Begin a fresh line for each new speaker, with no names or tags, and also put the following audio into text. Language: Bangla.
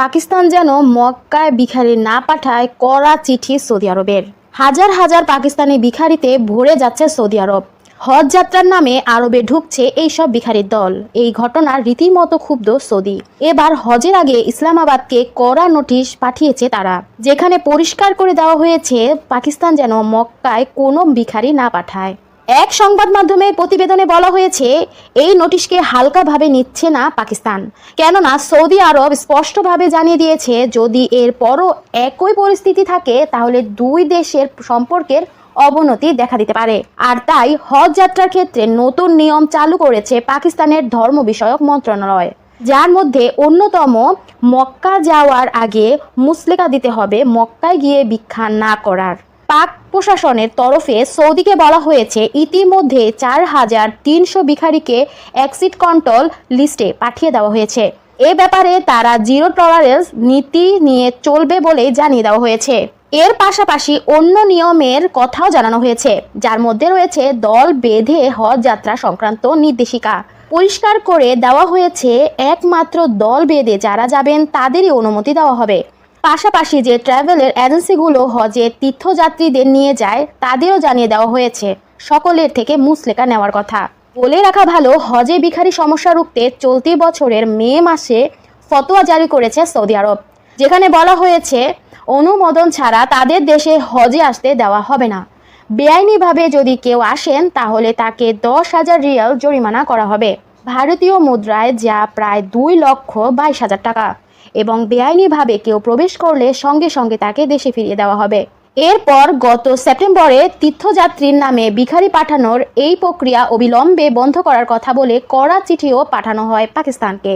পাকিস্তান যেন মক্কায় ভিখারি না পাঠায় কড়া চিঠি সৌদি আরবের। হাজার হাজার পাকিস্তানি ভিখারিতে ভরে যাচ্ছে সৌদি আরব। হজ যাত্রার নামে আরবে ঢুকছে এইসব ভিখারির দল। এই ঘটনার রীতিমতো ক্ষুব্ধ সৌদি। এবার হজের আগে ইসলামাবাদকে কড়া নোটিশ পাঠিয়েছে তারা। যেখানে পরিষ্কার করে দেওয়া হয়েছে, পাকিস্তান যেন মক্কায় কোনো ভিখারি না পাঠায়। এক সংবাদ মাধ্যমের প্রতিবেদনে বলা হয়েছে, এই নোটিশকে হালকাভাবে নিচ্ছে না পাকিস্তান। কেননা, সৌদি আরব স্পষ্টভাবে জানিয়ে দিয়েছে, যদি এর পরও একই পরিস্থিতি থাকে, তাহলে দুই দেশের সম্পর্কের অবনতি দেখা দিতে পারে। আর তাই হজ যাত্রার ক্ষেত্রে নতুন নিয়ম চালু করেছে পাকিস্তানের ধর্ম বিষয়ক মন্ত্রণালয়। যার মধ্যে অন্যতম, মক্কা যাওয়ার আগে মুসলেকা দিতে হবে, মক্কায় গিয়ে ভিক্ষা না করার। পাক প্রশাসনের তরফে সৌদিকে বলা হয়েছে, ইতিমধ্যে চার হাজার তিনশো ভিখারিকে এক্সিট কন্ট্রোল লিস্টে পাঠিয়ে দেওয়া হয়েছে। এ ব্যাপারে তারা জিরো টলারেন্স নীতি নিয়ে চলবে বলে জানিয়ে দেওয়া হয়েছে। এর পাশাপাশি অন্য নিয়মের কথাও জানানো হয়েছে, যার মধ্যে রয়েছে দল বেঁধে হজ যাত্রা সংক্রান্ত নির্দেশিকা। পরিষ্কার করে দেওয়া হয়েছে, একমাত্র দল বেঁধে যারা যাবেন তাদেরই অনুমতি দেওয়া হবে। পাশাপাশি যে ট্রাভেলের এজেন্সিগুলো হজে তীর্থযাত্রীদের নিয়ে যায়, তাদেরও জানিয়ে দেওয়া হয়েছে। সকলের থেকে মুসলেকা নেওয়ার কথা। বলে রাখা ভালো, হজে ভিখারি সমস্যা রুখতে চলতি বছরের মে মাসে ফতোয়া জারি করেছে সৌদি আরব। যেখানে বলা হয়েছে, অনুমোদন ছাড়া তাদের দেশে হজে আসতে দেওয়া হবে না। বেআইনিভাবে যদি কেউ আসেন, তাহলে তাকে দশ হাজার রিয়াল জরিমানা করা হবে। ভারতীয় মুদ্রায় যা প্রায় দুই লক্ষ বাইশ হাজার টাকা। এবং বেআইনিভাবে কেউ প্রবেশ করলে সঙ্গে সঙ্গে তাকে দেশে ফিরিয়ে দেওয়া হবে। এরপর গত সেপ্টেম্বরে তীর্থযাত্রীর নামে ভিখারি পাঠানোর এই প্রক্রিয়া অবিলম্বে বন্ধ করার কথা বলে কড়া চিঠিও পাঠানো হয় পাকিস্তানকে।